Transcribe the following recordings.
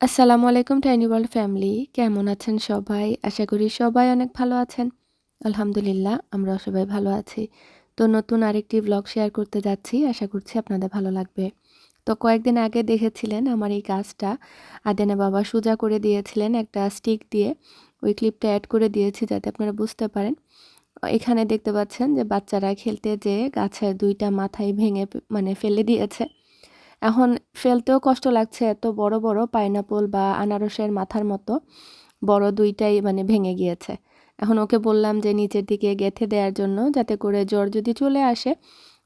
আসসালামু আলাইকুম tiny world family কেমন আছেন সবাই? আশা করি সবাই অনেক ভালো আছেন। আলহামদুলিল্লাহ আমরা সবাই ভালো আছি। তো নতুন আরেকটি ব্লগ শেয়ার করতে যাচ্ছি। আশা করছি আপনাদের ভালো লাগবে। তো কয়েকদিন আগে দেখেছিলেন আমার এই কাজটা। আদেনা বাবা সোজা করে দিয়েছিলেন একটা স্টিক দিয়ে। ওই ক্লিপটা অ্যাড করে দিয়েছি যাতে আপনারা বুঝতে পারেন। এখানে দেখতে পাচ্ছেন যে বাচ্চারা খেলতে যেয়ে গাছের দুইটা মাথায় ভেঙে মানে ফেলে দিয়েছে। এখন ফেলতেও কষ্ট লাগছে এত বড় বড় পাইনাপল বা আনারসের মাথার মতো। বড় দুইটাই মানে ভেঙে গিয়েছে। এখন ওকে বললাম যে নিচের দিকে গেঁথে দেওয়ার জন্য যাতে করে জ্বর যদি চলে আসে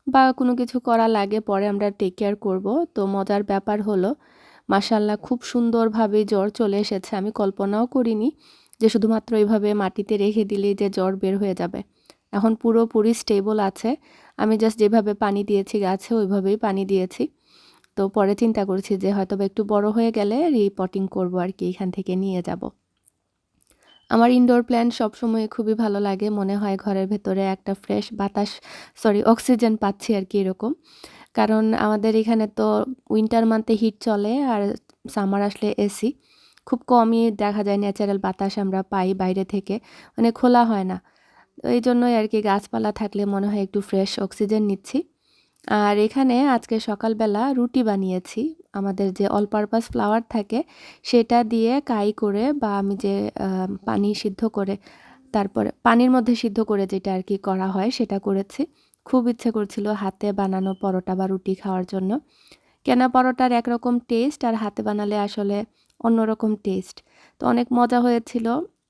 বা কোনো কিছু করা লাগে, পরে আমরা টেক কেয়ার করব। তো মজার ব্যাপার হলো মাসাল্লাহ খুব সুন্দরভাবে জ্বর চলে এসেছে। আমি কল্পনাও করিনি যে শুধুমাত্র এইভাবে মাটিতে রেখে দিলেই যে জ্বর বের হয়ে যাবে। এখন পুরোপুরি স্টেবল আছে। আমি জাস্ট যেভাবে পানি দিয়েছি গাছে, ওইভাবেই পানি দিয়েছি। তো পরে চিন্তা করছি যে হয়তো একটু বড় হয়ে গেলে রিপোর্টিং করব আর কি, এখান থেকে নিয়ে যাব। আমার ইনডোর প্ল্যান্ট সবসময় খুবই ভালো লাগে। মনে হয় ঘরের ভেতরে একটা ফ্রেশ বাতাস সরি অক্সিজেন পাচ্ছি আর কি এরকম। কারণ আমাদের এখানে তো উইন্টার মান্থে হিট চলে আর সামার আসলে এসি খুব কমই দেখা যায় ন্যাচারাল বাতাস আমরা পাই বাইরে থেকে। মানে খোলা হয় না। এই জন্যই আর কি গাছপালা থাকলে মনে হয় একটু ফ্রেশ অক্সিজেন নিচ্ছি। আর এখানে আজকে সকালবেলা রুটি বানিয়েছি। আমাদের যে অল পারপাস ফ্লাওয়ার থাকে, সেটা দিয়ে কাই করে বা আমি যে পানি সিদ্ধ করে, তারপরে পানির মধ্যে সিদ্ধ করে যেটা আর কি করা হয়, সেটা করেছি। খুব ইচ্ছে করছিল হাতে বানানো পরোটা বা রুটি খাওয়ার জন্য। কেনা পরোটার একরকম টেস্ট আর হাতে বানালে আসলে অন্যরকম টেস্ট তো অনেক মজা হয়েছিল।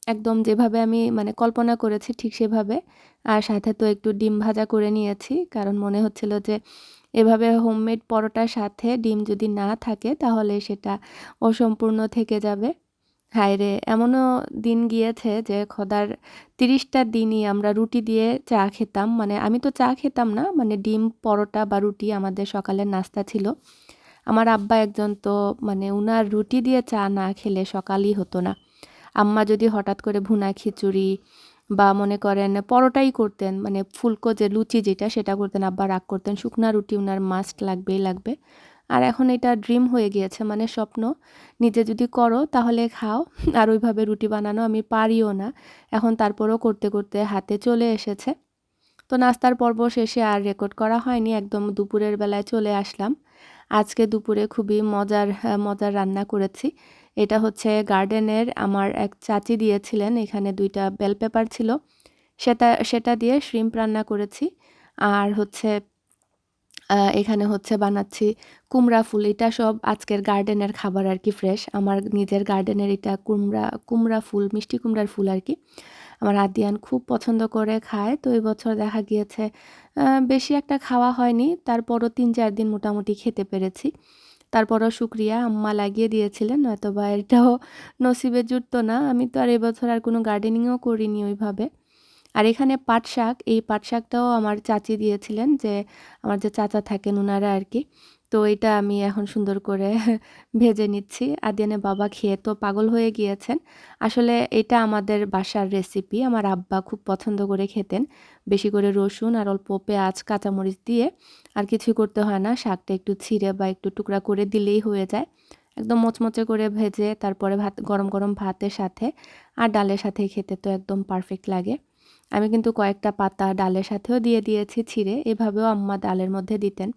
একদম যেভাবে আমি মানে কল্পনা করেছি ঠিক সেভাবে। আর সাথে তো একটু ডিম ভাজা করে নিয়েছি, কারণ মনে হচ্ছিল যে এভাবে হোমমেড পরোটার সাথে ডিম যদি না থাকে তাহলে সেটা অসম্পূর্ণ থেকে যাবে। হায় রে, এমনও দিন গিয়েছে যে খদার তিরিশটা দিনই আমরা রুটি দিয়ে চা খেতাম। মানে আমি তো চা খেতাম না মানে ডিম, পরোটা বা রুটি আমাদের সকালের নাস্তা ছিল। আমার আব্বা একজন তো মানে উনার রুটি দিয়ে চা না খেলে সকালই হতো না। আম্মা যদি হঠাৎ করে ভুনা খিচুড়ি বা মনে করেন পরোটাই করতেন মানে ফুলকো যে লুচি যেটা, সেটা করতেন, আব্বা রাগ করতেন, শুকনা রুটি ওনার মাস্ট লাগবেই লাগবে। আর এখন এটা ড্রিম হয়ে গিয়েছে মানে স্বপ্ন, নিজে যদি করো তাহলে খাও, আর ওইভাবে রুটি বানানো আমি পারিও না। এখন তারপরও করতে করতে হাতে চলে এসেছে। তো নাস্তার পর্ব শেষে আর রেকর্ড করা হয়নি, একদম দুপুরের বেলায় চলে আসলাম। আজকে দুপুরে খুবই মজার মজার রান্না করেছি। এটা হচ্ছে গার্ডেনের, আমার এক চাচি দিয়েছিলেন, এখানে দুইটা বেল পেপার ছিল। সেটা সেটা দিয়ে শ্রিম্প রান্না করেছি। আর হচ্ছে এখানে হচ্ছে বানাচ্ছি কুমড়া ফুল। এটা সব আজকের গার্ডেনের খাবার আর কি ফ্রেশ আমার নিজের গার্ডেনের এটা কুমড়া কুমড়া ফুল, মিষ্টি কুমড়ার ফুল আর কি। আমার আদিয়ান খুব পছন্দ করে খায়। তো এই বছর দেখা গিয়েছে বেশি একটা খাওয়া হয়নি। তারপরও তিন চার দিন মোটামুটি খেতে পেরেছি। তারপরও শুক্রিয়া, আম্মা লাগিয়ে দিয়েছিলেন নয়তো বা এটাও নসিবে জুটতো না। আমি তো আর এবছর আর কোনো গার্ডেনিংও করিনি ওইভাবে। আর এখানে পাট শাক, এই পাট শাকটাও আমার চাচি দিয়েছিলেন যে, আমার যে চাচা থাকেন ওনারা আর কি। তো এটা আমি এখন সুন্দর করে ভেজে নিচ্ছি। আদিয়ানে বাবা খেয়ে তো পাগল হয়ে গিয়েছেন। আসলে এটা আমাদের বাসার রেসিপি আমার আব্বা খুব পছন্দ করে খেতেন। বেশি করে রসুন আর অল্প পেঁয়াজ, কাঁচামরিচ দিয়ে আর কিছু করতে হয় না। শাকটা একটু ছিঁড়ে বা একটু টুকরা করে দিলেই হয়ে যায়। একদম মচমচে করে ভেজে তারপরে ভাত, গরম গরম ভাতের সাথে আর ডালের সাথে খেতে তো একদম পারফেক্ট লাগে। আমি কিন্তু কয়েকটা পাতা ডালের সাথেও দিয়ে দিয়েছি ছিঁড়ে, এভাবেও আম্মা ডালের মধ্যে দিতেন।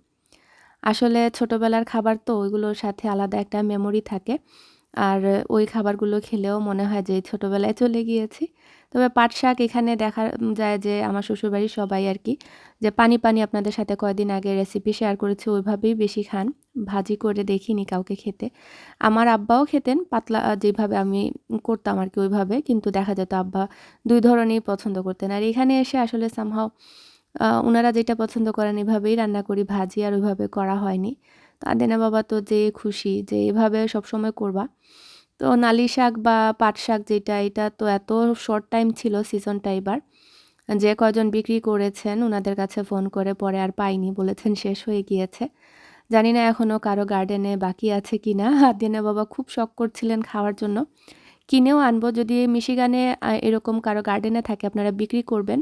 আসলে ছোটোবেলার খাবার তো ওইগুলোর সাথে আলাদা একটা মেমোরি থাকে। আর ওই খাবারগুলো খেলেও মনে হয় যে ছোটোবেলায় চলে গিয়েছি। তবে পাট শাক এখানে দেখা যায় যে আমার শ্বশুরবাড়ির সবাই আর কি যে পানি পানি আপনাদের সাথে কয়দিন আগে রেসিপি শেয়ার করেছি, ওইভাবেই বেশি খান। ভাজি করে দেখিনি কাউকে খেতে। আমার আব্বাও খেতেন, পাতলা যেভাবে আমি করতাম আর কি ওইভাবে, কিন্তু দেখা যেত আব্বা দুই ধরনেরই পছন্দ করতেন। আর এখানে এসে আসলে সামহাও ওনারা যেটা পছন্দ করেন এভাবেই রান্না করি, ভাজি আর ওইভাবে করা হয়নি। তো আদেনা বাবা তো যে খুশি যে এভাবে সবসময় করবা। তো নালি শাক বা পাট শাক যেটা, এটা তো এত শর্ট টাইম ছিল সিজনটা এবার। যে কজন বিক্রি করেছেন ওনাদের কাছে ফোন করে পরে আর পাইনি বলেছেন শেষ হয়ে গিয়েছে। জানি না এখনও কারও গার্ডেনে বাকি আছে কি না হাদিয়ানা বাবা খুব শখ করছিলেন খাওয়ার জন্য। কিনেও আনব, যদি মিশিগানে এরকম কারও গার্ডেনে থাকে আপনারা বিক্রি করবেন,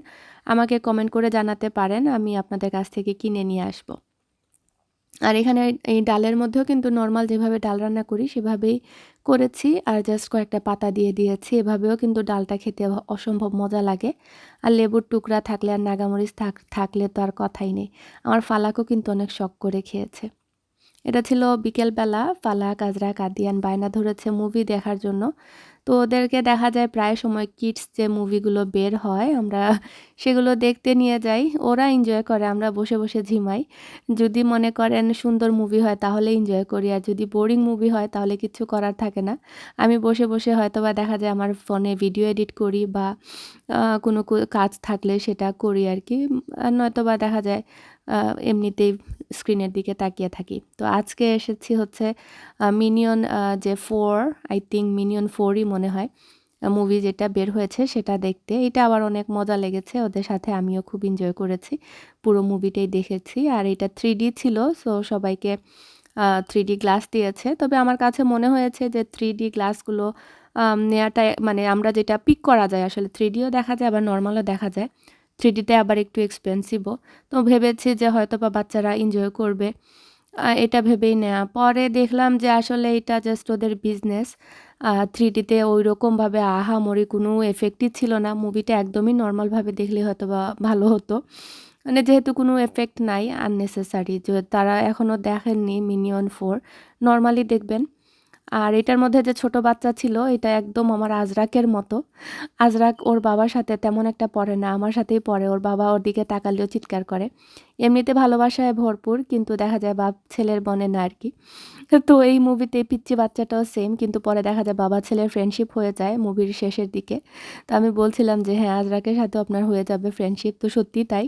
আমাকে কমেন্ট করে জানাতে পারেন, আমি আপনাদের কাছ থেকে কিনে নিয়ে আসব। আর এখানে এই ডালের মধ্যেও কিন্তু নর্মাল যেভাবে ডাল রান্না করি, সেভাবেই করেছি। আর জাস্ট কয়েকটা পাতা দিয়ে দিয়েছি। এভাবেও কিন্তু ডালটা খেতে অসম্ভব মজা লাগে। আর লেবুর টুকরা থাকলে আর নাগামরিচ থাক থাকলে তো আর কথাই নেই। আমার ফালাকও কিন্তু অনেক শখ করে খেয়েছে। এটা ছিল বিকেলবেলা ফালাক আজরা কাদিয়ান বায়না ধরেছে মুভি দেখার জন্য। তো ওদেরকে দেখা যায় প্রায় সময় কিডস যে মুভিগুলো বের হয়, আমরা সেগুলো দেখতে নিয়ে যাই। ওরা এনজয় করে, আমরা বসে বসে ঝিমাই। যদি মনে করেন সুন্দর মুভি হয় তাহলে এনজয় করি, আর যদি বোরিং মুভি হয় তাহলে কিছু করার থাকে না। আমি বসে বসে হয়তো বা দেখা যায় আমার ফোনে ভিডিও এডিট করি বা কোনো কাজ থাকলে সেটা করি আর কি। নয়তো বা দেখা যায় এমনিতেই স্ক্রিনের দিকে তাকিয়ে থাকি। তো আজকে এসেছি হচ্ছে মিনিয়ন যে ফোর আই থিঙ্ক মিনিয়ন ফোরই মনে হয় মুভি যেটা বের হয়েছে সেটা দেখতে। এটা আবার অনেক মজা লেগেছে, ওদের সাথে আমিও খুব এনজয় করেছি। পুরো মুভিটাই দেখেছি। আর এটা থ্রি ছিল সো সবাইকে থ্রি ডি গ্লাস দিয়েছে। তবে আমার কাছে মনে হয়েছে যে থ্রি ডি গ্লাসগুলো নেওয়াটা মানে আমরা যেটা পিক করা যায়, আসলে থ্রি ডিও দেখা যায়, আবার নর্মালও দেখা যায়। থ্রিডিতে আবার একটু এক্সপেন্সিভও তো ভেবেছি যে হয়তো বা বাচ্চারা এনজয় করবে। এটা ভেবেই নেওয়া পরে দেখলাম যে আসলে এটা জাস্ট ওদের বিজনেস থ্রি ডিতে ওই রকমভাবে আহামরি কোনো এফেক্টই ছিল না। মুভিটা একদমই নর্মালভাবে দেখলে হয়তো বা ভালো হতো। মানে যেহেতু কোনো এফেক্ট নাই আননেসেসারি যে তারা এখনও দেখেননি মিনিয়ন ফোর নর্মালি দেখবেন। আর এটার মধ্যে যে ছোট বাচ্চা ছিল, এটা একদম আমার আজরাকের মতো। আজরাক ওর বাবার সাথে তেমন একটা পড়ে না, আমার সাথেই পড়ে। ওর বাবা ওর দিকে তাকালেও চিৎকার করে। এমনিতে ভালোবাসায় ভরপুর, কিন্তু দেখা যায় বাপ ছেলের বনে না আর কি। তো এই মুভিতে পিচ্ছি বাচ্চাটাও সেম কিন্তু পরে দেখা যায় বাবা ছেলের ফ্রেন্ডশিপ হয়ে যায় মুভির শেষের দিকে। তো আমি বলছিলাম যে হ্যাঁ আজরাকের সাথে আপনার হয়ে যাবে ফ্রেন্ডশিপ তো সত্যি তাই।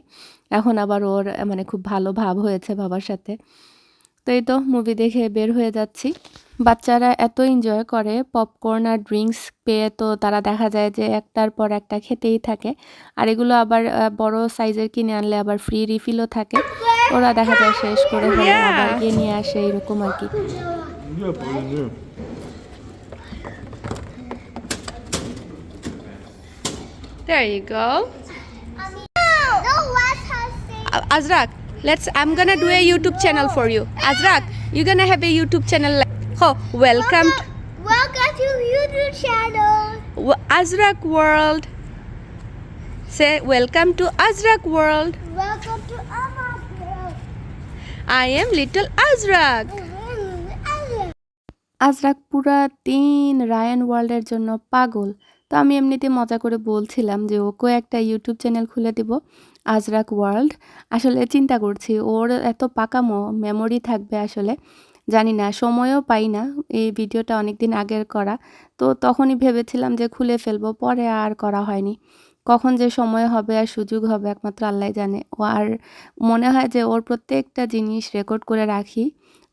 এখন আবার ওর মানে খুব ভালো ভাব হয়েছে বাবার সাথে। তো এই তো মুভি দেখে বের হয়ে যাচ্ছি। বাচ্চারা এত এনজয় করে পপকর্ন আর ড্রিঙ্কস পেয়ে তো তারা দেখা যায় যে একটার পর একটা খেতেই থাকে। আর এগুলো আবার বড় সাইজের কিনে আনলে আবার ফ্রি রিফিলও থাকে। ওরা দেখা যায় শেষ করে হলে আবার গিয়ে নিয়ে আসে এরকম আর কি। There you go. Azrak, let's i'm gonna do a youtube channel for you azrak you're gonna have a youtube channel oh welcome to, welcome to youtube channel azrak world say welcome to azrak world welcome to azrak world i am little azrak Ajrak পুরা তিন Ryan ওয়ার্ল্ডের জন্য পাগল তো আমি এমনিতে মজা করে বলছিলাম যে ওকে একটা ইউটিউব চ্যানেল খুলে দিব আজরাক ওয়ার্ল্ড। আসলে চিন্তা করছি, ওর এত পাকামো মেমোরি থাকবে আসলে, জানি না, সময়ও পাই না এই ভিডিওটা অনেক দিন আগের করা। তো তখনই ভেবেছিলাম যে খুলে ফেলব, পরে আর করা হয়নি। কখন যে সময় হবে আর সুযোগ হবে একমাত্র আল্লাহ জানে। ও আর মনে হয় যে ওর প্রত্যেকটা জিনিস রেকর্ড করে রাখি।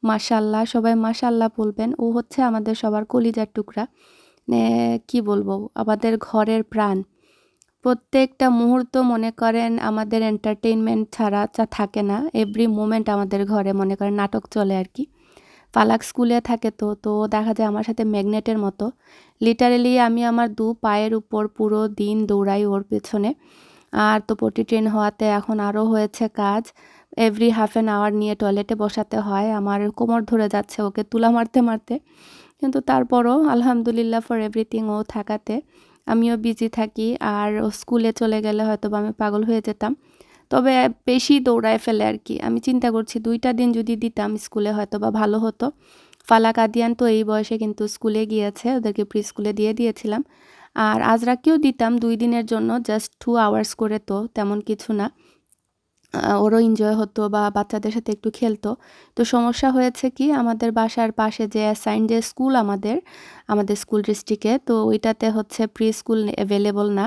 মাশাল্লাহ সবাই মাশাল্লাহ বলবেন। ও হচ্ছে আমাদের সবার কলিজার টুকরা। কি বলব? আমাদের ঘরের প্রাণ। প্রত্যেকটা মুহূর্ত মনে করেন আমাদের এন্টারটেইনমেন্ট ছাড়া চা থাকে না। এভরি মোমেন্ট আমাদের ঘরে মনে করেন নাটক চলে আর কি। পালাক স্কুলে থাকে তো তো দেখা যায় আমার সাথে ম্যাগনেটের মতো। লিটারেলি আমি আমার দু পায়ের উপর পুরো দিন দৌড়াই ওর পেছনে। আর তো পটি ট্রেন হওয়াতে এখন আরও হয়েছে কাজ। এভরি হাফ অ্যান আওয়ার নিয়ে টয়লেটে বসাতে হয়। আমার কোমর ধরে যাচ্ছে ওকে তুলা মারতে মারতে। কিন্তু তারপরও আলহামদুলিল্লাহ ফর এভরিথিং ও থাকাতে আমিও বিজি থাকি আর স্কুলে চলে গেলে হয়তো বা আমি পাগল হয়ে যেতাম। তবে বেশি দৌড়ায় ফেলে আর কি। আমি চিন্তা করছি দুইটা দিন যদি দিতাম স্কুলে হয়তো বা ভালো হতো। ফালাক আদিয়ান তো এই বয়সে কিন্তু স্কুলে গিয়েছে, ওদেরকে প্রি স্কুলে দিয়ে দিয়েছিলাম। আর আজরাকেও দিতাম দুই দিনের জন্য জাস্ট টু আওয়ার্স করে তো, তেমন কিছু না। ওরও এনজয় হতো বা বাচ্চাদের সাথে একটু খেলতো। তো সমস্যা হয়েছে কি, আমাদের বাসার পাশে যে অ্যাসাইন যে স্কুল আমাদের আমাদের স্কুল ডিস্ট্রিক্টে তো ওইটাতে হচ্ছে প্রি স্কুল অ্যাভেলেবল না।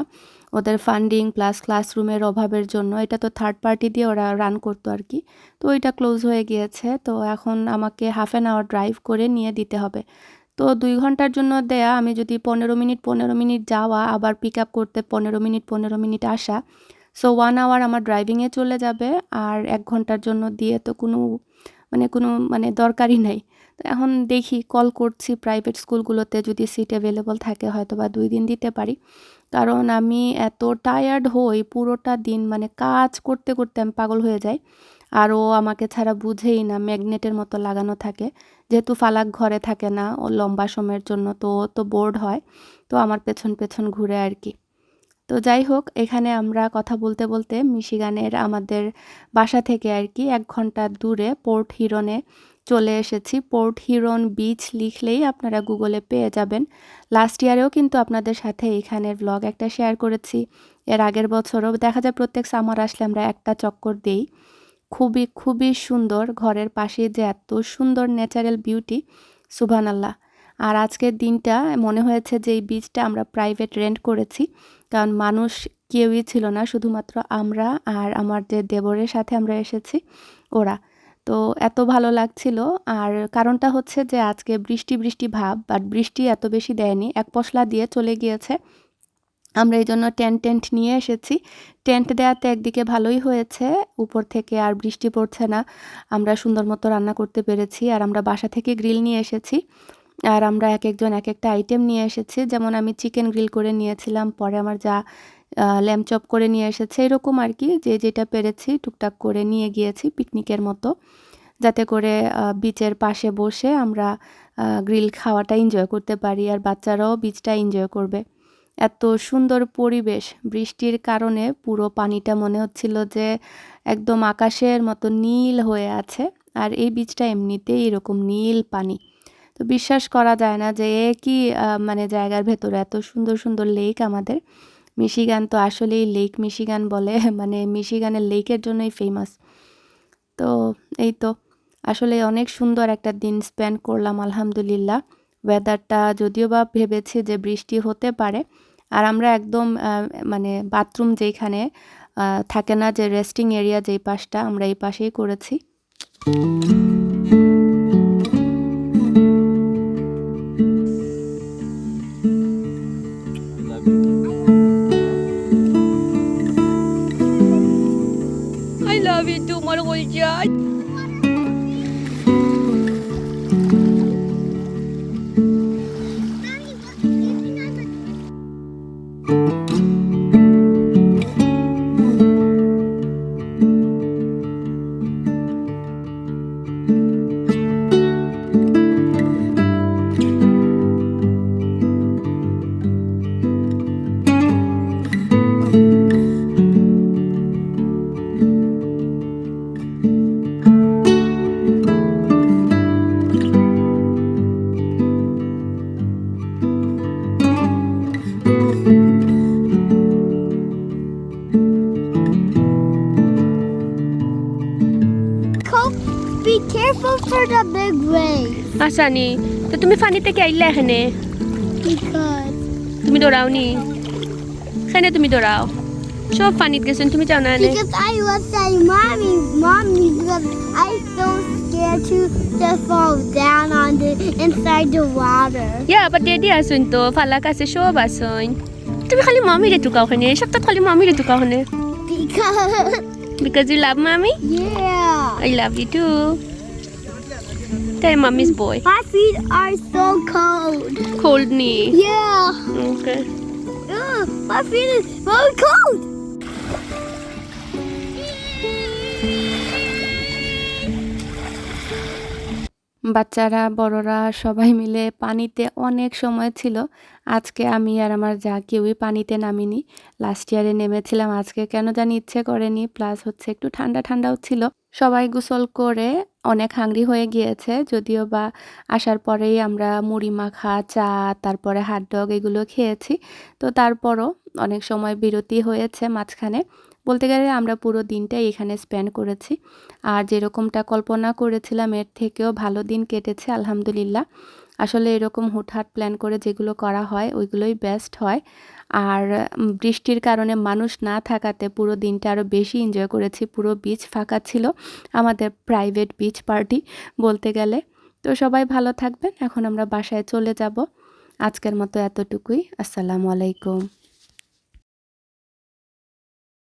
ওদের ফান্ডিং প্লাস ক্লাসরুমের অভাবের জন্য এটা তো থার্ড পার্টি দিয়ে ওরা রান করতো আর কি। তো ওইটা ক্লোজ হয়ে গিয়েছে, তো এখন আমাকে হাফ অ্যান আওয়ার ড্রাইভ করে নিয়ে দিতে হবে। তো দুই ঘণ্টার জন্য দেয়া, আমি যদি পনেরো মিনিট পনেরো মিনিট যাওয়া, আবার পিক আপ করতে পনেরো মিনিট পনেরো মিনিট আসা সো ওয়ান আওয়ার আমার ড্রাইভিংয়ে চলে যাবে, আর এক ঘণ্টার জন্য দিয়ে তো কোনো মানে কোনো মানে দরকারই নাই। তো এখন দেখি কল করছি প্রাইভেট স্কুলগুলোতে যদি সিট অ্যাভেলেবল থাকে হয়তো বা দুই দিন দিতে পারি। কারণ আমি এত টায়ার্ড হই, পুরোটা দিন মানে কাজ করতে করতে আমি পাগল হয়ে যাই। আর ও আমাকে ছাড়া বুঝেই না ম্যাগনেটের মতো লাগানো থাকে। যেহেতু ফালাক ঘরে থাকে না, ও লম্বা সময়ের জন্য তো তো বোর্ড হয়। তো আমার পেছন পেছন ঘুরে আর কি। তো যাই হোক, এখানে আমরা কথা বলতে বলতে মিশিগানের আমাদের বাসা থেকে আর কি এক ঘণ্টা দূরে পোর্ট হিরনে চলে এসেছি। পোর্ট হিরন বিচ লিখলেই আপনারা গুগলে পেয়ে যাবেন। লাস্ট ইয়ারেও কিন্তু আপনাদের সাথে এখানের ব্লগ একটা শেয়ার করেছি। এর আগের বছরও দেখা যায় প্রত্যেক সামার আসলে আমরা একটা চক্কর দেই। খুবই খুবই সুন্দর ঘরের পাশে যে এত সুন্দর ন্যাচারাল বিউটি সুবহান আল্লাহ আর আজকের দিনটা মনে হয়েছে যে এই বীজটা আমরা প্রাইভেট রেন্ট করেছি। কারণ মানুষ কেউই ছিল না, শুধুমাত্র আমরা আর আমার যে দেবরের সাথে আমরা এসেছি, ওরা। তো এত ভালো লাগছিল। আর কারণটা হচ্ছে যে আজকে বৃষ্টি বৃষ্টি ভাব বাট বৃষ্টি এত বেশি দেয়নি। এক পশলা দিয়ে চলে গিয়েছে। আমরা এই জন্য টেন্ট টেন্ট নিয়ে এসেছি। টেন্ট দেওয়াতে একদিকে ভালোই হয়েছে, উপর থেকে আর বৃষ্টি পড়ছে না। আমরা সুন্দর মতো রান্না করতে পেরেছি, আর আমরা বাসা থেকে গ্রিল নিয়ে এসেছি। আর আমরা এক একজন এক একটা আইটেম নিয়ে এসেছি। যেমন আমি চিকেন গ্রিল করে নিয়েছিলাম, পরে আমার যা ল্যাম্প চপ করে নিয়ে এসেছে, এরকম আর কি। যে যেটা পেরেছি, টুকটাক করে নিয়ে গিয়েছি পিকনিকের মতো। যাতে করে বিচের পাশে বসে আমরা গ্রিল খাওয়াটা এনজয় করতে পারি আর বাচ্চারাও বিচটা এনজয় করবে। এত সুন্দর পরিবেশ, বৃষ্টির কারণে পুরো পানিটা মনে হচ্ছিল যে একদম আকাশের মতো নীল হয়ে আছে। আর এই বীজটা এমনিতেই এরকম নীল পানি। তো বিশ্বাস করা যায় না যে একই মানে জায়গার ভেতরে এত সুন্দর সুন্দর লেক আমাদের। মিশিগান তো আসলেই লেক মিশিগান বলে মানে মিশিগানের লেকের জন্যই ফেমাস তো এই তো, আসলে অনেক সুন্দর একটা দিন স্পেন্ড করলাম, আলহামদুলিল্লাহ। ওয়েদারটা যদিও বা ভেবেছি যে বৃষ্টি হতে পারে, আর আমরা একদম মানে বাথরুম যেখানে থাকে না যে রেস্টিং এরিয়া যেই পাশটা, আমরা এই পাশেই করেছি। Judge. For the big waves আসানি তো তুমি ফানিতে কে আইলে এখানে তুমি দৌড়াওনি এখানে তুমি দৌড়াও সব ফানিত গেছেন তুমি যাও না এনে because I was saying mommy, mommy because I so scared to just fall down on the inside the water. ইয়া আবার ডেডি আসুন তো ফালাক আছে সব আসুন তুমি খালি মামিরে টুকাও ওখানে সপ্তাহ খালি মামিরে টুকাও ওখানে Because because you love mommy yeah. I love you too Tell mommy's boy. My feet are so cold. Cold knee. Yeah. Okay. Ugh, my feet are very cold. বাচ্চারা, বড়রা সবাই মিলে পানিতে অনেক সময় ছিল। আজকে আমি আর আমার যা কেউই পানিতে নামিনি। লাস্ট ইয়ারে নেমেছিলাম। আজকে কেন জানি ইচ্ছে করেনি। প্লাস হচ্ছে একটু ঠান্ডা ঠান্ডাও ছিল। সবাই গোসল করে অনেক হাংরি হয়ে গিয়েছে। যদিও বা আসার পরেই আমরা মুড়ি মাখা, চা, তারপরে হাট ডগ এগুলো খেয়েছি। তো তারপরও অনেক সময় বিরতি হয়েছে মাঝখানে। বলতে গেলে আমরা পুরো দিনটাই এখানে স্পেন্ড করেছি। আর যেরকমটা কল্পনা করেছিলাম, এর থেকেও ভালো দিন কেটেছে, আলহামদুলিল্লাহ। আসলে এরকম হুটহাট প্ল্যান করে যেগুলো করা হয়, ওইগুলোই বেস্ট হয়। আর বৃষ্টির কারণে মানুষ না থাকাতে পুরো দিনটা আরও বেশি এনজয় করেছি। পুরো বিচ ফাঁকা ছিল, আমাদের প্রাইভেট বিচ পার্টি বলতে গেলে। তো সবাই ভালো থাকবেন, এখন আমরা বাসায় চলে যাব। আজকের মতো এতটুকুই, আসসালামু আলাইকুম।